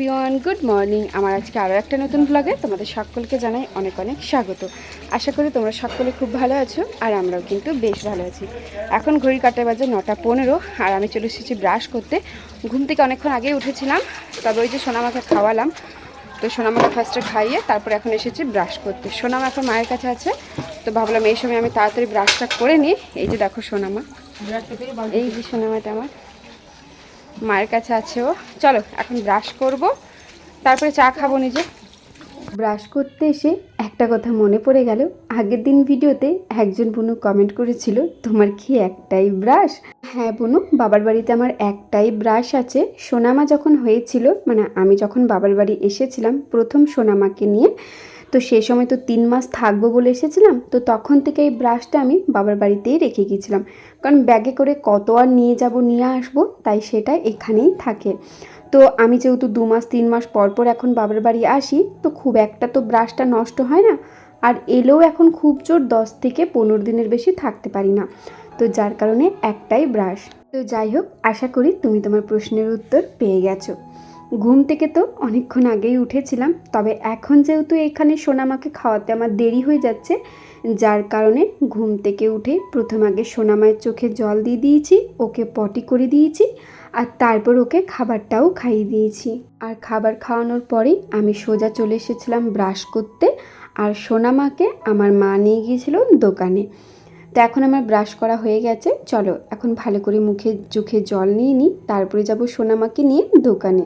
Everyone, good morning. আমার আজকে আরও একটা নতুন ব্লগে তোমাদের সকলকে জানাই অনেক অনেক স্বাগত। আশা করি তোমরা সকলে খুব ভালো আছো আর আমরাও কিন্তু বেশ ভালো আছি। এখন ঘড়ি কাটে বাজে নটা পনেরো আর আমি চলে এসেছি ব্রাশ করতে। ঘুম থেকে অনেকক্ষণ আগেই উঠেছিলাম, তবে ওই যে সোনামাকে খাওয়ালাম। তো সোনামাকে ফার্স্টে খাইয়ে তারপর এখন এসেছি ব্রাশ করতে। সোনামা এখন মায়ের কাছে আছে, তো ভাবলাম এই সময় আমি তাড়াতাড়ি ব্রাশটা করে নিই। এই যে দেখো সোনামা। এই যে সোনামাটা আমার। মায়ের কাছে আছে ও। চলো, এখন ব্রাশ করব। তারপরে চা খাব নিজে। ব্রাশ করতে এসে একটা কথা মনে পড়ে গেল। আগের দিন ভিডিওতে একজন বোনু কমেন্ট করেছিল, তোমার কি একটাই ব্রাশ হ্যাঁ বোনু, বাবার বাড়িতে আমার একটাই ব্রাশ আছে। সোনামা যখন হয়েছিল মানে আমি যখন বাবার বাড়ি এসেছিলাম, প্রথম সোনামাকে নিয়ে তো সেই সময় তো তিন মাস থাকব বলে এসেছিলাম, তো তখন থেকে এই ব্রাশটা আমি বাবার বাড়িতেই রেখে গিয়েছিলাম। কারণ ব্যাগে করে কত আর নিয়ে যাব, নিয়ে আসব, তাই সেটা এখানেই থাকে। তো আমি যেহেতু দু মাস, তিন মাস পর পর এখন বাবার বাড়ি আসি, তো খুব একটা তো ব্রাশটা নষ্ট হয় না। আর এলেও এখন খুব জোর দশ থেকে পনেরো দিনের বেশি থাকতে পারি না। তো যার কারণে একটাই ব্রাশ তো যাই হোক, আশা করি তুমি তোমার প্রশ্নের উত্তর পেয়ে গেছো। ঘুম থেকে তো অনেকক্ষণ আগেই উঠেছিলাম, তবে এখন যেহেতু এখানে সোনামাকে খাওয়াতে আমার দেরি হয়ে যাচ্ছে, যার কারণে ঘুম থেকে উঠে প্রথম আগে সোনামায়ের চোখে জল দিয়ে দিয়েছি, ওকে পটি করে দিয়েছি, আর তারপর ওকে খাবারটাও খাইয়ে দিয়েছি। আর খাবার খাওয়ানোর পরেই আমি সোজা চলে এসেছিলাম ব্রাশ করতে, আর সোনামাকে আমার মা নিয়ে গিয়েছিল দোকানে। তো এখন আমার ব্রাশ করা হয়ে গেছে, চলো এখন ভালো করে মুখে চোখে জল নিয়ে নিই, তারপরে যাব সোনামাকে নিয়ে দোকানে।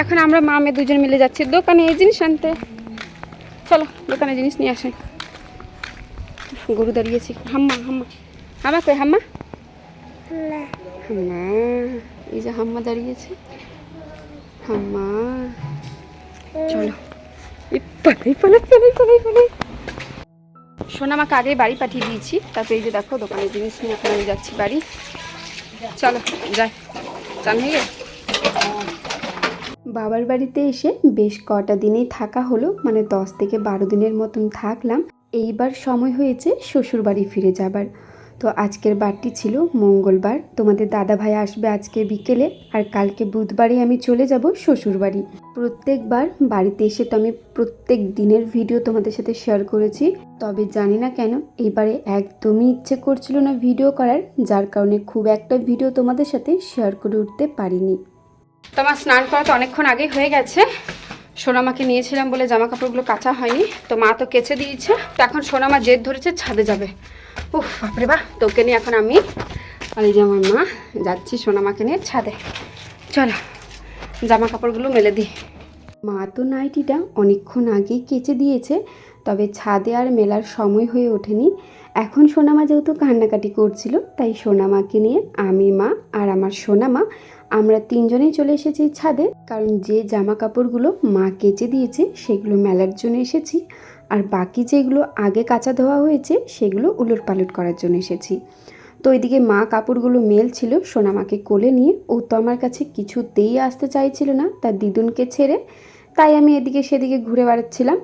এখন আমরা মা মেয়ে দুজন মিলে যাচ্ছি। দোকানে এই জিনিস আনতে। চলো দোকানে জিনিস নিয়ে আসে। গরু দাঁড়িয়েছি। হাম্মা হাম্মা। হাম্মা কই হাম্মা? হাম্মা। এই যে হাম্মা দাঁড়িয়েছে। হাম্মা। চলো। সোনামাকে আগেই বাড়ি পাঠিয়ে দিয়েছি। তারপরে এই যে দেখো দোকানের জিনিস নিয়ে এখন আমি যাচ্ছি বাড়ি। চলো যাই। চান হয়ে গেছে বাবার বাড়িতে এসে বেশ কটা দিনেই থাকা হলো মানে দশ থেকে বারো দিনের মতন থাকলাম। এইবার সময় হয়েছে শ্বশুর বাড়ি ফিরে যাবার। তো আজকের বারটি ছিল মঙ্গলবার। তোমাদের দাদা ভাই আসবে আজকে বিকেলে, আর কালকে বুধবারে আমি চলে যাব শ্বশুর বাড়ি প্রত্যেকবার বাড়িতে এসে তো আমি প্রত্যেক দিনের ভিডিও তোমাদের সাথে শেয়ার করেছি। তবে জানি না কেন এবারে একদমই ইচ্ছে করছিল না ভিডিও করার, যার কারণে খুব একটা ভিডিও তোমাদের সাথে শেয়ার করে উঠতে পারিনি। তোমার স্নান করা তো অনেকক্ষণ আগেই হয়ে গেছে। সোনামাকে নিয়েছিলাম বলে জামা কাপড়গুলো কাঁচা হয়নি। তো মা তো কেচে দিয়েছে। তো এখন সোনামা জেদ ধরেছে ছাদে যাবে। উফ, বাপরে বাহ তোকে নিয়ে এখন আমি আর এই যে আমার মা, যাচ্ছি সোনামাকে নিয়ে ছাদে। চলো জামা কাপড়গুলো মেলে দিই। মা তো নাইটিটা অনেকক্ষণ আগেই কেচে দিয়েছে, তবে ছাদে আর মেলার সময় হয়ে ওঠেনি। এখন সোনামা যেহেতু কান্নাকাটি করছিল, তাই সোনামাকে নিয়ে আমি, মা আর আমার সোনামা, আমরা তিনজনেই চলে এসেছি ছাদে। কারণ যে জামা কাপড়গুলো মা কেচে দিয়েছে, সেগুলো মেলার জন্য এসেছি। আর বাকি যেগুলো আগে কাঁচা ধোয়া হয়েছে, সেগুলো উলট পালট করার জন্য এসেছি। তো ওইদিকে মা কাপড়গুলো মেল ছিল সোনামাকে কোলে নিয়ে। ও তো আমার কাছে কিছুতেই আসতে চাইছিল না, তার দিদুনকে ছেড়ে। তাই আমি এদিকে সেদিকে ঘুরে বেড়াচ্ছিলাম।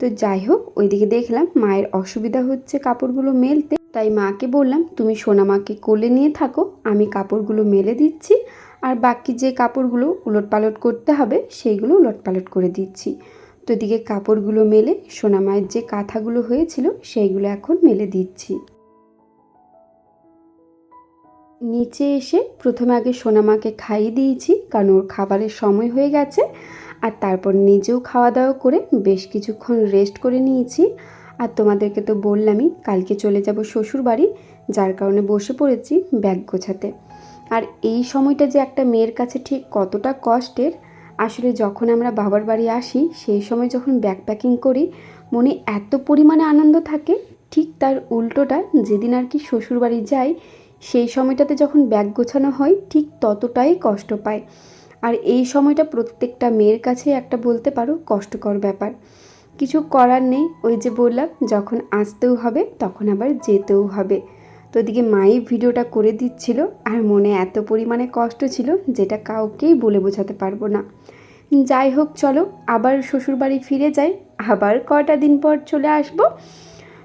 তো যাই হোক, ওইদিকে দেখলাম মায়ের অসুবিধা হচ্ছে কাপড়গুলো মেলতে। তাই মাকে বললাম, তুমি সোনামাকে কোলে নিয়ে থাকো, আমি কাপড়গুলো মেলে দিচ্ছি। আর বাকি যে কাপড়গুলো উলট পালট করতে হবে, সেইগুলো উলট পালট করে দিচ্ছি। তো এদিকে কাপড়গুলো মেলে সোনামায়ের যে কাঁথাগুলো হয়েছিল, সেইগুলো এখন মেলে দিচ্ছি। নিচে এসে প্রথমে আগে সোনামাকে খাইয়ে দিয়েছি, কারণ ওর খাবারের সময় হয়ে গেছে। আর তারপর নিজেও খাওয়া দাওয়া করে বেশ কিছুক্ষণ রেস্ট করে নিয়েছি। আর তোমাদেরকে তো বললামই, কালকে চলে যাব শ্বশুর বাড়ি যার কারণে বসে পড়েছি ব্যাগ গোছাতে। আর এই সময়টা যে একটা মেয়ের কাছে ঠিক কতটা কষ্টের, আসলে যখন আমরা বাবার বাড়ি আসি, সেই সময় যখন ব্যাগ প্যাকিং করি, মনে এত পরিমাণে আনন্দ থাকে, ঠিক তার উল্টোটা যেদিন আর কি শ্বশুর বাড়ি যাই, সেই সময়টাতে যখন ব্যাগ গোছানো হয়, ঠিক ততটাই কষ্ট পায়। আর এই সময়টা প্রত্যেকটা মেয়ের কাছে একটা বলতে পারো কষ্টকর ব্যাপার। কিছু করার নেই, ওই যে বললাম, যখন আসতেও হবে তখন আবার যেতেও হবে। তো ওদিকে মাই ভিডিওটা করে দিচ্ছিল আর মনে এত পরিমাণে কষ্ট ছিল যেটা কাউকেই বলে বোঝাতে পারব না। যাই হোক, চলো, আবার শ্বশুরবাড়ি ফিরে যাই, আবার কয়টা দিন পর চলে আসব।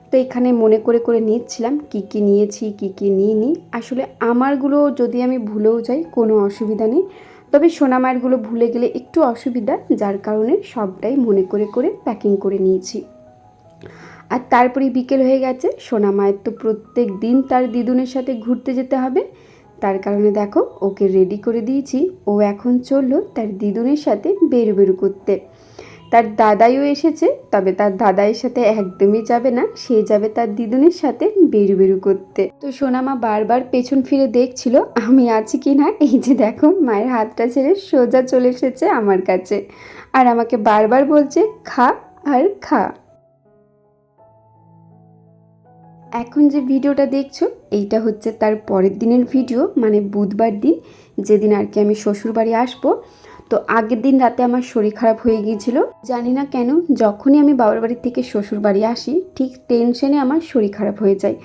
তো এখানে মনে করে করে নিচ্ছিলাম কি কি নিয়েছি, কি কি নিইনি। আসলে আমারগুলো যদি আমি ভুলেও যাই কোনো অসুবিধা নেই। তবে সোনামায়েরগুলো ভুলে গেলে একটু অসুবিধা, যার কারণে সবটাই মনে করে করে প্যাকিং করে নিয়েছি। আর তারপরে বিকেল হয়ে গেছে, সোনা মায়ের তো প্রত্যেক দিন তার দিদুনের সাথে ঘুরতে যেতে হবে। তার কারণে দেখো, ওকে রেডি করে দিয়েছি। ও এখন চলল তার দিদুনের সাথে বেরু বেরু করতে। তার দাদাইও এসেছে, তবে তার দাদাইয়ের সাথে একদমই যাবে না, সে যাবে তার দিদুনের সাথে বেরু বেরু করতে। তো সোনামা বারবার পেছন ফিরে দেখছিল, আমি আছি কি না? এই যে দেখো, মায়ের হাতটা ছেড়ে সোজা চলে এসেছে আমার কাছে। আর আমাকে বারবার বলছে, খা আর খা। এখন যে ভিডিওটা দেখছ, এইটা হচ্ছে তার পরের দিনের ভিডিও মানে বুধবার দিন, যেদিন আর কি আমি শ্বশুরবাড়ি আসব তো আগের দিন রাতে আমার শরীর খারাপ হয়ে গিয়েছিল। জানি না কেন, যখনই আমি বাবার বাড়ি থেকে শ্বশুর বাড়ি আসি, ঠিক টেনশনে আমার শরীর খারাপ হয়ে যায়।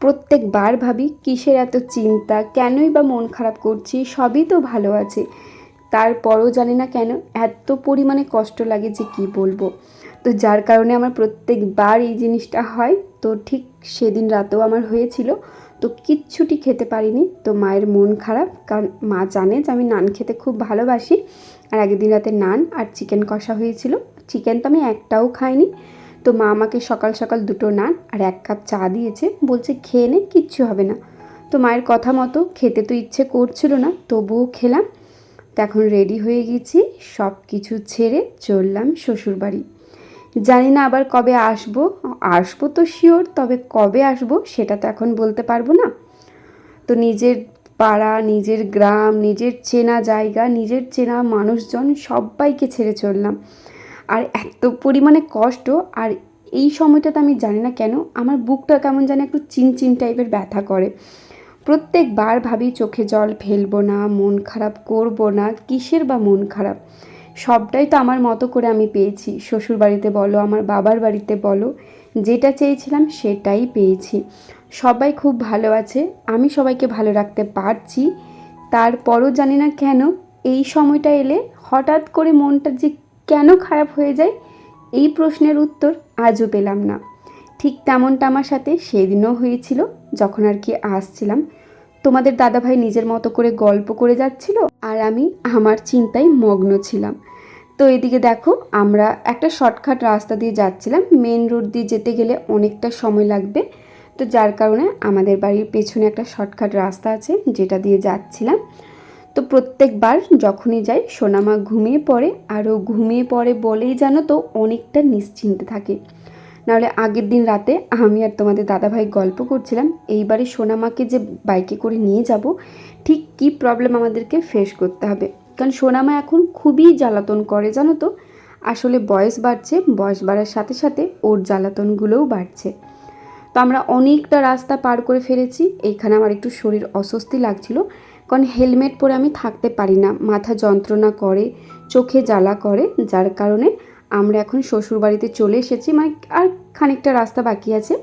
প্রত্যেকবার ভাবি, কিসের এত চিন্তা, কেনই বা মন খারাপ করছি, সবই তো ভালো আছে। তারপরও জানি না কেন, এত পরিমাণে কষ্ট লাগে যে কি বলব। তো যার কারণে আমার প্রত্যেকবার এই জিনিসটা হয়। তো ঠিক সেদিন রাতেও আমার হয়েছিল। তো কিচ্ছুটি খেতে পারিনি। তো মায়ের মন খারাপ, কারণ মা জানে যে আমি নান খেতে খুব ভালোবাসি। আর আগের দিন রাতে নান আর চিকেন কষা হয়েছিল। চিকেন তো আমি একটাও খাইনি। তো মা আমাকে সকাল সকাল দুটো নান আর এক কাপ চা দিয়েছে। বলছে, খেয়ে নে, কিচ্ছু হবে না। তো মায়ের কথা মতো খেতে তো ইচ্ছে করছিল না, তবুও খেলাম। তো এখন রেডি হয়ে গেছি সব কিছু ছেড়ে চললাম শ্বশুরবাড়ি। জানি না আবার কবে আসব। আসব তো শিওর তবে কবে আসব সেটা তো এখন বলতে পারব না। তো নিজের পাড়া, নিজের গ্রাম, নিজের চেনা জায়গা, নিজের চেনা মানুষজন সবাইকে ছেড়ে চললাম। আর এত পরিমাণে কষ্ট, আর এই সময়টাতে আমি জানি না কেন আমার বুকটা কেমন জানি একটু চিনচিন টাইপের ব্যথা করে। প্রত্যেকবার ভাবি চোখে জল ফেলব না, মন খারাপ করব না, কিসের বা মন খারাপ? সবটাই তো আমার মতো করে আমি পেয়েছি। শ্বশুর বাড়িতে বলো, আমার বাবার বাড়িতে বলো, যেটা চেয়েছিলাম সেটাই পেয়েছি। সবাই খুব ভালো আছে, আমি সবাইকে ভালো রাখতে পারছি। তারপরও জানি না কেন, এই সময়টা এলে হঠাৎ করে মনটা যে কেন খারাপ হয়ে যায়, এই প্রশ্নের উত্তর আজও পেলাম না। ঠিক তেমনটা আমার সাথে সেদিনও হয়েছিল, যখন আর কি আসছিলাম। তোমাদের দাদাভাই নিজের মতো করে গল্প করে যাচ্ছিল আর আমি আমার চিন্তায় মগ্ন ছিলাম। তো এদিকে দেখো, আমরা একটা শর্টকাট রাস্তা দিয়ে যাচ্ছিলাম। মেন রোড দিয়ে যেতে গেলে অনেকটা সময় লাগবে। তো যার কারণে আমাদের বাড়ির পেছনে একটা শর্টকাট রাস্তা আছে যেটা দিয়ে যাচ্ছিলাম। তো প্রত্যেকবার যখনই যাই, সোনামা ঘুমিয়ে পড়ে। আরও ঘুমিয়ে পড়ে বলেই জানো তো, অনেকটা নিশ্চিন্তে থাকে। নাহলে আগের দিন রাতে আমি আর তোমাদের দাদাভাই গল্প করছিলাম, এইবারে সোনামাকে যে বাইকে করে নিয়ে যাব, ঠিক কী প্রবলেম আমাদেরকে ফেস করতে হবে? কারণ সোনামা এখন খুবই জ্বালাতন করে, জানো তো? আসলে বয়স বাড়ছে, বয়স বাড়ার সাথে সাথে ওর জ্বালাতনগুলোও বাড়ছে। তো আমরা অনেকটা রাস্তা পার করে ফেলেছি, এইখানে আমার একটু শরীর অস্বস্তি লাগছিল, কারণ হেলমেট পরে আমি থাকতে পারি না, মাথা যন্ত্রণা করে, চোখে জ্বালা করে, যার কারণে আমরা এখন শ্বশুর বাড়িতে চলে এসেছি মানে আর খানিকটা রাস্তা বাকি আছে।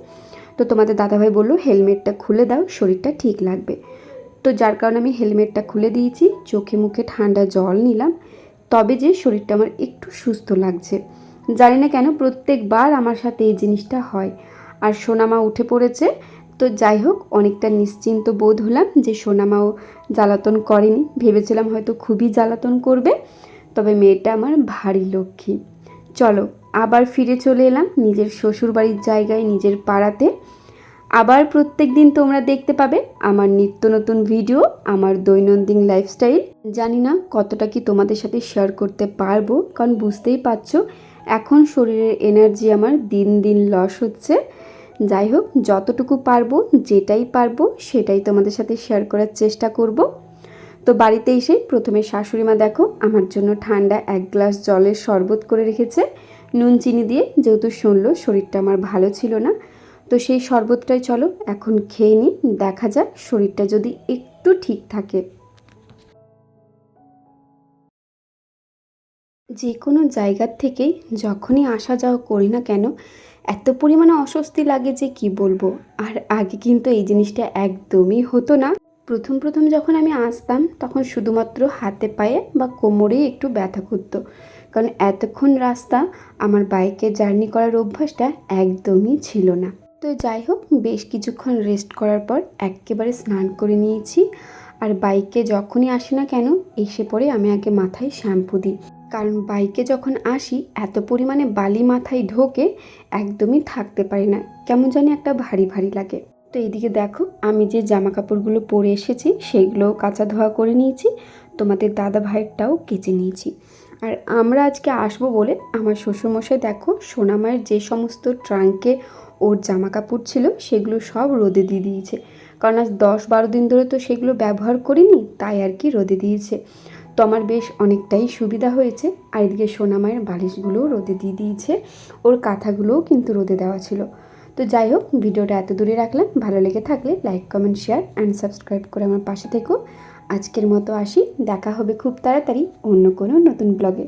তো তোমাদের দাদাভাই বলল, হেলমেটটা খুলে দাও, শরীরটা ঠিক লাগবে। তো যার কারণে আমি হেলমেটটা খুলে দিয়েছি, চোখে মুখে ঠান্ডা জল নিলাম। তবে যে শরীরটা আমার একটু সুস্থ লাগছে। জানি না কেন প্রত্যেকবার আমার সাথে এই জিনিসটা হয়। আর সোনামা উঠে পড়েছে, তো যাই হোক, অনেকটা নিশ্চিন্ত বোধ হলাম যে সোনামাও জ্বালাতন করেনি। ভেবেছিলাম হয়তো খুবই জ্বালাতন করবে, তবে মেয়েটা আমার ভারী লক্ষ্মী। চলো, আবার ফিরে চলে এলাম নিজের শ্বশুর বাড়ির জায়গায়, নিজের পাড়াতে। আবার প্রত্যেক দিন তোমরা দেখতে পাবে আমার নিত্য নতুন ভিডিও, আমার দৈনন্দিন লাইফস্টাইল জানি না কতটা কি তোমাদের সাথে শেয়ার করতে পারব, কারণ বুঝতেই পারছ, এখন শরীরের এনার্জি আমার দিন দিন লস হচ্ছে। যাই হোক, যতটুকু পারব, যেটাই পারব, সেটাই তোমাদের সাথে শেয়ার করার চেষ্টা করব। তো বাড়িতে এসে প্রথমে শাশুড়ি মা দেখো, আমার জন্য ঠান্ডা এক গ্লাস জলের শরবত করে রেখেছে। নুন, চিনি দিয়ে যেহেতু শুনলো শরীরটা আমার ভালো ছিল না, তো সেই শরবতটাই চলো এখন খেয়ে নিই, দেখা যাক শরীরটা যদি একটু ঠিক থাকে। যে কোনো জায়গার থেকেই যখনই আসা যাওয়া করি না কেন, এত পরিমাণে অস্বস্তি লাগে যে কি বলব? আর আগে কিন্তু এই জিনিসটা একদমই হতো না। প্রথম প্রথম যখন আমি আসতাম, তখন শুধুমাত্র হাতে পায়ে বা কোমরেই একটু ব্যথা করতো। কারণ এতক্ষণ রাস্তা আমার বাইকে জার্নি করার অভ্যাসটা একদমই ছিল না। তো যাই হোক, বেশ কিছুক্ষণ রেস্ট করার পর একেবারে স্নান করে নিয়েছি। আর বাইকে যখনই আসি না কেন, এসে পরে আমি আগে মাথায় শ্যাম্পু দিই। কারণ বাইকে যখন আসি, এত পরিমাণে বালি মাথায় ঢোকে একদমই থাকতে পারি না। কেমন জানি একটা ভারী ভারী লাগে। তো এইদিকে দেখো, আমি যে জামা কাপড়গুলো পরে এসেছি, সেইগুলোও কাঁচা ধোয়া করে নিয়েছি। তোমাদের দাদা ভাইয়েরটাও কেচে নিয়েছি। আর আমরা আজকে আসব বলে আমার শ্বশুরমশাই দেখো সোনামায়ের যে সমস্ত ট্রাঙ্কে ওর জামা কাপড় ছিল, সেগুলো সব রোদে দিয়ে দিয়েছে। কারণ আজ দশ বারো দিন ধরে তো সেগুলো ব্যবহার করিনি, তাই আর কি রোদে দিয়েছে। তো আমার বেশ অনেকটাই সুবিধা হয়েছে, আর এদিকে সোনামায়ের বালিশগুলোও রোদে দিয়ে দিয়েছে, ওর কাঁথাগুলোও কিন্তু রোদে দেওয়া ছিল। তো যাই হোক, ভিডিওটা এত দূরে রাখলাম। ভালো লেগে থাকলে like comment share and subscribe করে আমার পাশে থেকো। আজকের মতো আসি। দেখা হবে খুব তাড়াতাড়ি অন্য কোনো নতুন ব্লগে